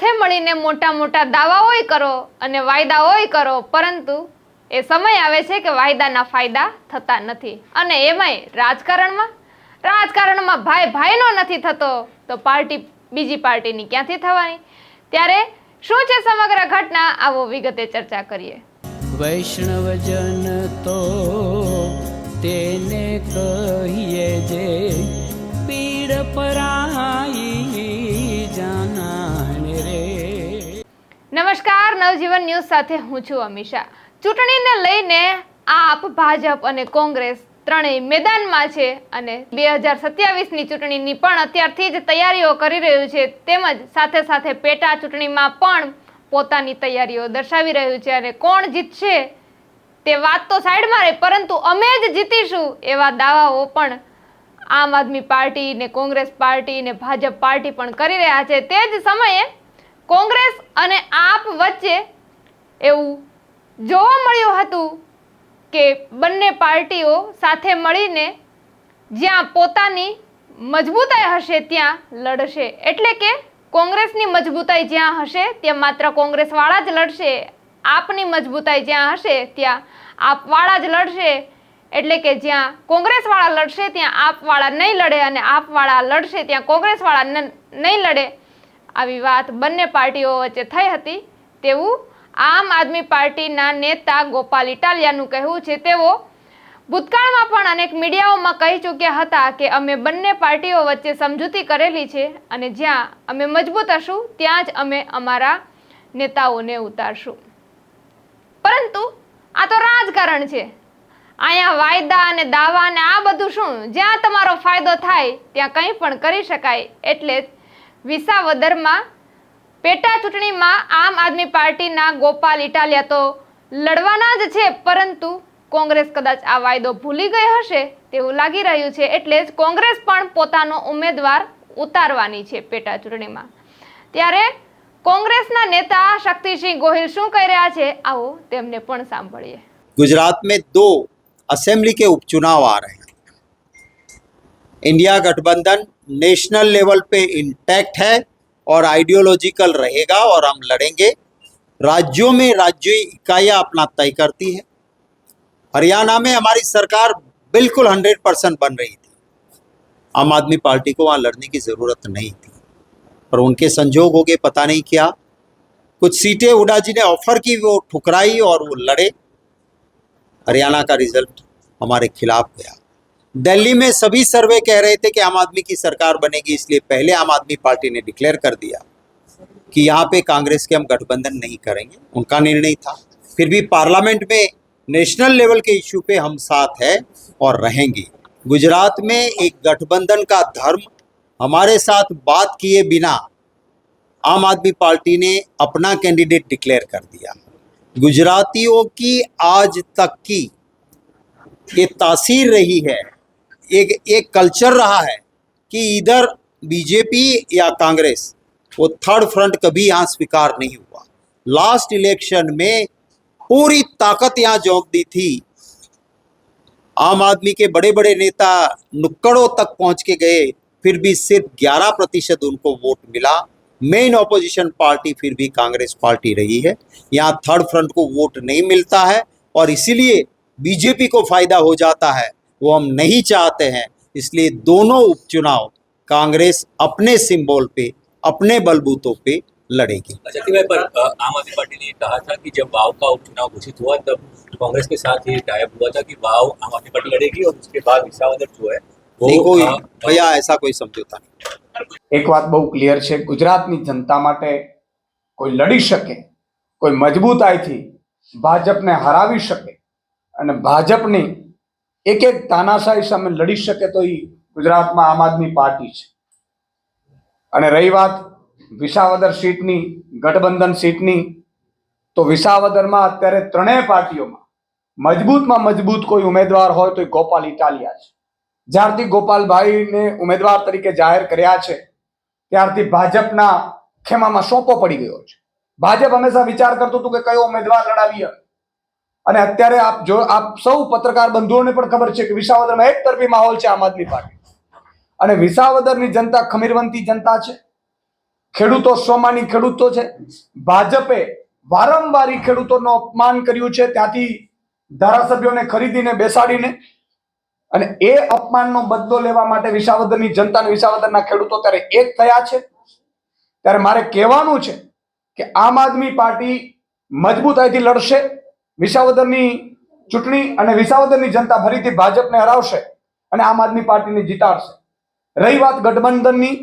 સાથે મળીને મોટા મોટા દાવાઓય કરો અને વાયદાઓય કરો, પરંતુ એ સમય આવે છે કે વાયદાના ફાયદા થતા નથી. અને એમાંય રાજકારણમાં? રાજકારણમાં ભાઈ ભાઈનો નથી થતો, તો પાર્ટી, બીજી પાર્ટીની ક્યાંથી થવાની? ત્યારે શું છે સમગ્ર ઘટના? આવો વિગતે ચર્ચા કરીએ. વૈષ્ણવજન તો તેને કહીએ જે પીડ પરાઈ નમસ્કાર, નવજીવન ન્યૂઝ સાથે હું છું અમીષા. ચૂંટણીને લઈને આપ, ભાજપ અને કોંગ્રેસ ત્રણેય મેદાનમાં છે અને બે હજાર સત્યાવીસની ચૂંટણીની પણ અત્યારથી જ તૈયારીઓ કરી રહ્યું છે. તેમજ સાથે સાથે પેટા ચૂંટણીમાં પણ પોતાની તૈયારીઓ દર્શાવી રહ્યું છે અને કોણ જીતશે તે વાત તો સાઈડમાં રહે, પરંતુ અમે જ જીતીશું એવા દાવાઓ પણ આમ આદમી પાર્ટી ને કોંગ્રેસ પાર્ટી ને ભાજપ પાર્ટી પણ કરી રહ્યા છે. તે જ સમયે કોંગ્રેસ અને આપ વચ્ચે એવું જોવા મળ્યું હતું કે બંને પાર્ટીઓ સાથે મળીને જ્યાં પોતાની મજબૂતાઈ હશે, ત્યાં લડશે. એટલે કે કોંગ્રેસની મજબૂતાઈ જ્યાં હશે, ત્યાં માત્ર કોંગ્રેસવાળા જ લડશે. આપની મજબૂતાઈ જ્યાં હશે, ત્યાં આપવાળા જ લડશે. એટલે કે જ્યાં કોંગ્રેસવાળા લડશે, ત્યાં આપવાળા નહીં લડે અને આપવાળા લડશે, ત્યાં કોંગ્રેસવાળા નહીં લડે. આવી વાત બંને પાર્ટીઓ વચ્ચે થઈ હતી. તેવું આમ આદમી પાર્ટીના નેતા ગોપાલ ઇટાલિયાનું કહેવું છે. તેઓ ભૂતકાળમાં પણ અનેક મીડિયાઓમાં કહી ચૂક્યા હતા કે અમે બંને પાર્ટીઓ વચ્ચે સમજૂતી કરેલી છે અને જ્યાં અમે મજબૂત હશું, ત્યાં જ અમે અમારા નેતાઓને ઉતારશું. પરંતુ આ તો રાજકારણ છે. અહીંયા વાયદા અને દાવા અને આ બધું શું? જ્યાં તમારો ફાયદો થાય, ત્યાં કંઈ પણ કરી શકાય. એટલે જ વિસાવદરમાં પેટા ચૂંટણીમાં આમ આદમી પાર્ટીના ગોપાલ ઇટાલિયા તો લડવાના જ છે પરંતુ કોંગ્રેસ કદાચ આ વાયદો ભૂલી ગઈ હશે તેવું લાગી રહ્યું છે એટલે જ કોંગ્રેસ પણ પોતાનો ઉમેદવાર ઉતારવાની છે પેટા ચૂંટણીમાં ત્યારે કોંગ્રેસના નેતા શક્તિસિંહ ગોહિલ શું કહી રહ્યા છે આવો તેમને પણ સાંભળીએ गुजरात में दो असेंबली के उपचुनाव आ रहे हैं इंडिया गठबंधन नेशनल लेवल पे इंटैक्ट है और आइडियोलॉजिकल रहेगा और हम लड़ेंगे। राज्यों में राज्य इकाइयाँ अपना तय करती है। हरियाणा में हमारी सरकार बिल्कुल हंड्रेड परसेंट बन रही थी। आम आदमी पार्टी को वहाँ लड़ने की ज़रूरत नहीं थी। पर उनके संजोग हो गए, पता नहीं क्या। कुछ सीटें हुडा जी ने ऑफ़र की, वो ठुकराई और वो लड़े। हरियाणा का रिज़ल्ट हमारे खिलाफ गया। दिल्ली में सभी सर्वे कह रहे थे कि आम आदमी की सरकार बनेगी, इसलिए पहले आम आदमी पार्टी ने डिक्लेयर कर दिया कि यहाँ पे कांग्रेस के हम गठबंधन नहीं करेंगे। उनका निर्णय था। फिर भी पार्लियामेंट में नेशनल लेवल के इशू पे हम साथ है और रहेंगे। गुजरात में एक गठबंधन का धर्म हमारे साथ बात किए बिना आम आदमी पार्टी ने अपना कैंडिडेट डिक्लेयर कर दिया। गुजरातियों की आज तक की ये तासीर रही है एक एक कल्चर रहा है कि इधर बीजेपी या कांग्रेस, वो थर्ड फ्रंट कभी यहाँ स्वीकार नहीं हुआ। लास्ट इलेक्शन में पूरी ताकत यहाँ झोंक दी थी। आम आदमी के बड़े बड़े नेता नुक्कड़ों तक पहुँच के गए, फिर भी सिर्फ़ 11 प्रतिशत उनको वोट मिला। मेन ऑपोजिशन पार्टी फिर भी कांग्रेस पार्टी रही है। यहाँ थर्ड फ्रंट को वोट नहीं मिलता है और इसीलिए बीजेपी को फ़ायदा हो जाता है। वो हम नहीं चाहते हैं इसलिए दोनों उपचुनाव कांग्रेस अपने सिंबल पे अपने बलबूतों पे लड़ेगी अच्छा कि भाई पर अ, आम आदमी पार्टी ने ये कहा था कि जब वाव का उपचुनाव घोषित हुआ तब कांग्रेस के साथ ये टाइप हुआ था कि वाव आम आदमी पार्टी लड़ेगी और उसके बाद विसावदर जो है नहीं कोई अ, भैया ऐसा कोई समझौता नहीं એક વાત બહુ ક્લિયર છે ગુજરાતની જનતા માટે કોઈ લડી શકે કોઈ મજબૂતાઈથી ભાજપને હરાવી શકે અને ભાજપની એક એક તાનાશાહી સામે લડી શકે તો એ ગુજરાતમાં આમ આદમી પાર્ટી છે. અને રહી વાત વિસાવદર સીટની, ગઠબંધન સીટની, તો વિસાવદરમાં અત્યારે ત્રણેય પાર્ટીઓમાં મજબૂતમાં મજબૂત કોઈ ઉમેદવાર હોય તો એ ગોપાલ ઇટાલિયા છે. જ્યારથી ગોપાલભાઈને ઉમેદવાર તરીકે જાહેર કર્યા છે, ત્યારથી ભાજપના ખેમામાં સોંપો પડી ગયો છે. ભાજપ હંમેશા વિચાર કરતું હતું કે કયો ઉમેદવાર લડાવીએ? અને અત્યારે આપ જો આપ સૌ પત્રકાર બંધુઓને પણ ખબર છે કે વિસાવદરમાં એક તરફી માહોલ છે આમ આદમી પાર્ટી. અને વિસાવદરની જનતા ખમીરવંતી જનતા છે. ખેડૂતો સોમાની ખેડૂતો છે. ભાજપે વારંવાર ખેડૂતોનો અપમાન કર્યું છે. ત્યાંથી ધારાસભ્યોને ખરીદીને બેસાડીને. અને એ અપમાનનો બદલો લેવા માટે વિસાવદરની જનતા અને વિસાવદરના ખેડૂતો ત્યારે એક થયા છે. ત્યારે મારે કહેવાનું છે કે આમ આદમી પાર્ટી મજબૂતાઈથી લડશે. વિસાવદરની ચૂંટણી અને વિસાવદરની જનતા ફરીથી ભાજપને હરાવશે અને આમ આદમી પાર્ટીને જીતાડશે. રહી વાત ગઠબંધનની,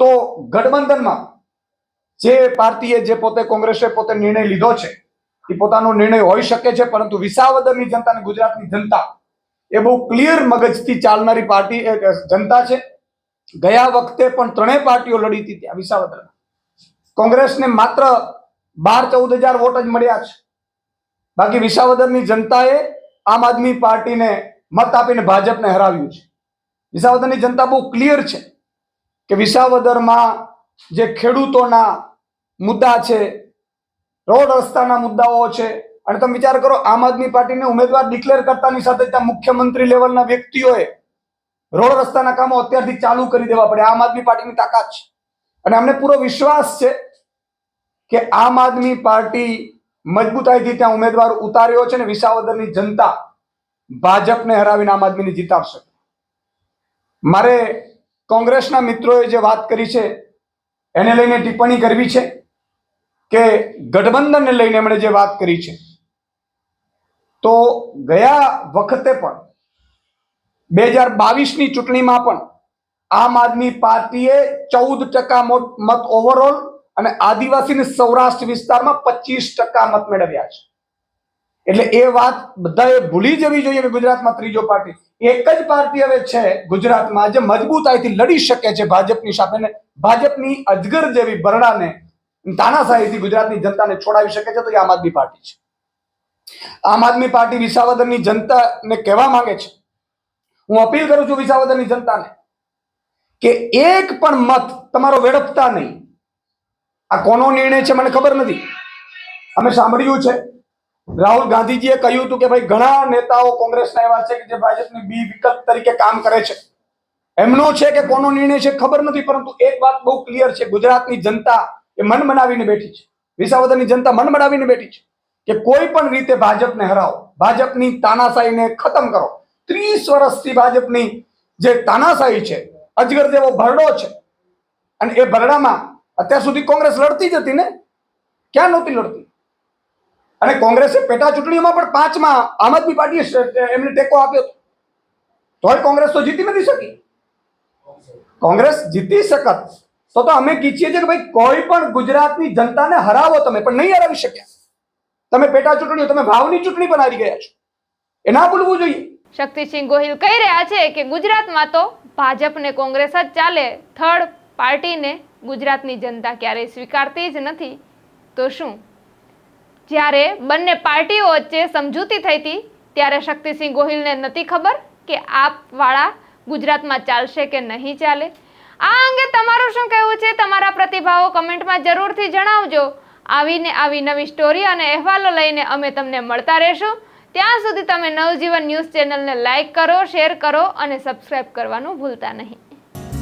તો ગઠબંધનમાં જે પાર્ટીએ જે પોતે કોંગ્રેસે પોતે નિર્ણય લીધો છે, એ પોતાનો નિર્ણય હોઈ શકે છે, પરંતુ વિસાવદરની જનતા અને ગુજરાતની જનતા એ બહુ ક્લિયર મગજથી ચાલનારી પાર્ટી જનતા છે. ગયા વખતે પણ ત્રણેય પાર્ટીઓ લડી હતી ત્યાં વિસાવદરમાં. કોંગ્રેસને માત્ર બાર ચૌદ હજાર વોટ જ મળ્યા છે. બાકી વિસાવદરની જનતાએ આમ આદમી પાર્ટીને મત આપીને ભાજપને હરાવ્યું છે. વિસાવદરની જનતા બહુ ક્લિયર છે કે વિસાવદરમાં જે ખેડૂતોના મુદ્દા છે, રોડ રસ્તાના મુદ્દાઓ છે, અને તમે વિચાર કરો આમ આદમી પાર્ટીને ઉમેદવાર ડિક્લેર કરતાની સાથે ત્યાં મુખ્યમંત્રી લેવલના વ્યક્તિઓએ રોડ રસ્તાના કામો અત્યારથી ચાલુ કરી દેવા પડે. આમ આદમી પાર્ટીની તાકાત છે. અને અમને પૂરો વિશ્વાસ છે કે આમ આદમી પાર્ટી મજબૂતાઈથી ત્યાં ઉમેદવાર ઉતાર્યો છે ને વિસાવદરની જનતા ભાજપને હરાવીને આમ આદમીને જીતાવશે મારે કોંગ્રેસના મિત્રોએ જે વાત કરી છે, એને લઈને ટિપ્પણી કરવી છે કે ગઠબંધનને લઈને એમણે જે વાત કરી છે, તો ગયા વખતે પણ, બે હજાર બાવીસની ચૂંટણીમાં પણ આમ આદમી પાર્ટીએ ચૌદ ટકા મત ઓવરઓલ અને આદિવાસીને સૌરાષ્ટ્ર વિસ્તારમાં પચીસ ટકા મત મેળવ્યા છે. એટલે એ વાત બધાએ ભૂલી જવી જોઈએ કે ગુજરાતમાં ત્રીજો પાર્ટી. એક જ પાર્ટી હવે છે ગુજરાતમાં જે મજબૂતાઈથી લડી શકે છે ભાજપની સામે ભાજપની અજગર જેવી બરડાને તાનાશાહીથી ગુજરાતની જનતાને છોડાવી શકે છે તો એ આમ આદમી પાર્ટી છે. આમ આદમી પાર્ટી વિસાવદરની જનતાને કહેવા માંગે છે. હું અપીલ કરું છું વિસાવદરની જનતાને કે એક પણ મત તમારો વેડપતા નહીં. આ કોનો નિર્ણય છે મને ખબર નથી. અમે સાંભળ્યું છે. રાહુલ ગાંધીજીએ કહ્યું હતું કે ભાઈ ઘણા નેતાઓ કોંગ્રેસના એવા છે કે જે ભાજપની બી વિકલ્પ તરીકે કામ કરે છે. એમનો છે કે કોનો નિર્ણય છે ખબર નથી, પરંતુ એક વાત બહુ ક્લિયર છે. ગુજરાતની જનતા એ મન બનાવીને બેઠી છે. વિસાવદરની જનતા મન બનાવીને બેઠી છે કે કોઈ પણ રીતે ભાજપને હરાવો. ભાજપની તાનાશાહીને ખતમ કરો. ત્રીસ વર્ષથી ભાજપની જે તાનાશાહી છે, અજગર જેવો ભરડો છે. અને એ ભરડામાં અત્યાર સુધી કોંગ્રેસ લડતી જ હતી ને? ક્યાં નહોતી લડતી? અને કોંગ્રેસે પેટા ચૂંટણીઓમાં પણ પાંચમાં આમ આદમી પાર્ટીએ એમને ટેકો આપ્યો હતો. તોય કોંગ્રેસ તો જીતી નથી શકી. કોંગ્રેસ જીતી શકત. તો તો અમે કીચીએ છીએ કે ભાઈ કોઈ પણ ગુજરાતની જનતાને હરાવો તમે, પણ નહીં હરાવી શક્યા. તમે પેટા ચૂંટણીઓ, તમે ભાવની ચૂંટણી પણ હારી ગયા છો. એ ના ભૂલવું જોઈએ. શક્તિસિંહ ગોહિલ કહી રહ્યા છે કે ગુજરાતમાં તો ભાજપ ને કોંગ્રેસ જ ચાલે થર્ડ પાર્ટીને ગુજરાતની જનતા ક્યારેય સ્વીકારતી જ નથી, તો શું? જ્યારે બંને પાર્ટીઓ વચ્ચે સમજૂતી થઈ હતી, ત્યારે શક્તિસિંહ ગોહિલને નથી ખબર કે આપવાળા ગુજરાતમાં ચાલશે કે નહીં ચાલે. આ અંગે તમારું શું કહેવું છે? તમારા પ્રતિભાવો કમેન્ટમાં જરૂરથી જણાવજો. આવીને આવી નવી સ્ટોરી અને અહેવાલો લઈને અમે તમને મળતા રહેશું. ત્યાં સુધી તમે નવજીવન ન્યૂઝ ચેનલને લાઇક કરો, શેર કરો અને સબસ્ક્રાઇબ કરવાનું ભૂલતા નહીં.